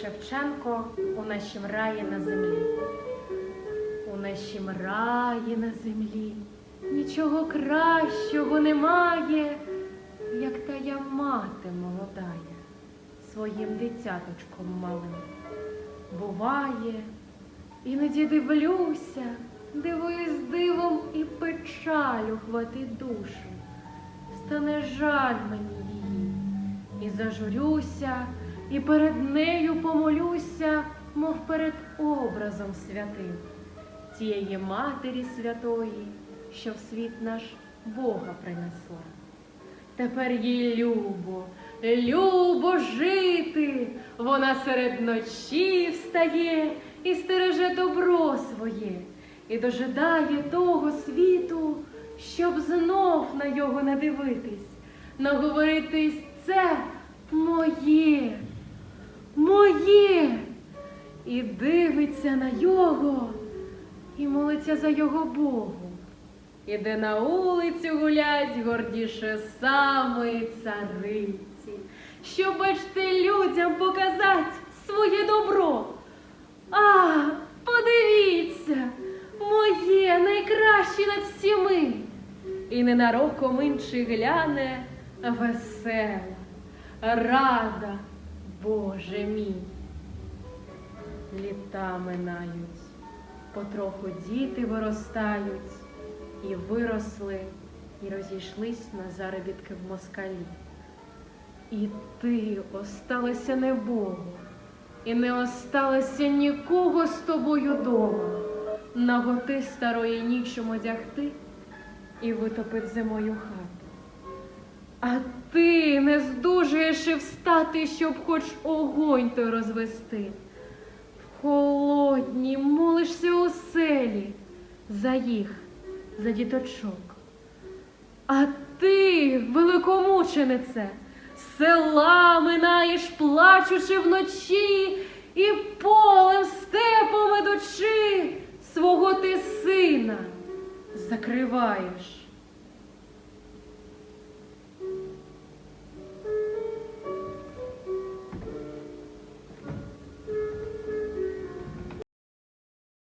Шевченко у нашім раї на землі. У нашім раї на землі нічого кращого немає, як тая мати молодая своїм дитяточком малим. Буває, іноді дивлюся, дивуюсь дивом і печалю хватить душу. Стане жаль мені її, і зажурюся, і перед нею помолюся, мов перед образом святим, тієї Матері Святої, що в світ наш Бога принесла. Тепер їй любо, любо жити. Вона серед ночі встає і стереже добро своє, і дожидає того світу, щоб знов на його надивитись, наговоритись це моє, моє. І дивиться на його, і молиться за його Богу. Іде на вулицю гулять гордіше самої цариці, щоб бачте людям показать своє добро. А, подивіться, моє найкраще над всіми. І ненароком інший гляне весела, рада, Боже мій. Літа минають, потроху діти виростають, і виросли, і розійшлись на заробітки в москалі. І ти осталася не Богу, і не осталося нікого з тобою дома. Наготи старої нічим одягти і витопить зимою хату. А ти не здужуєш і встати, щоб хоч огонь той розвести. В холодні молишся у селі за їх, за діточок. А ти, великомученице, села минаєш, плачучи вночі, і полем степом ідучи, свого ти сина закриваєш.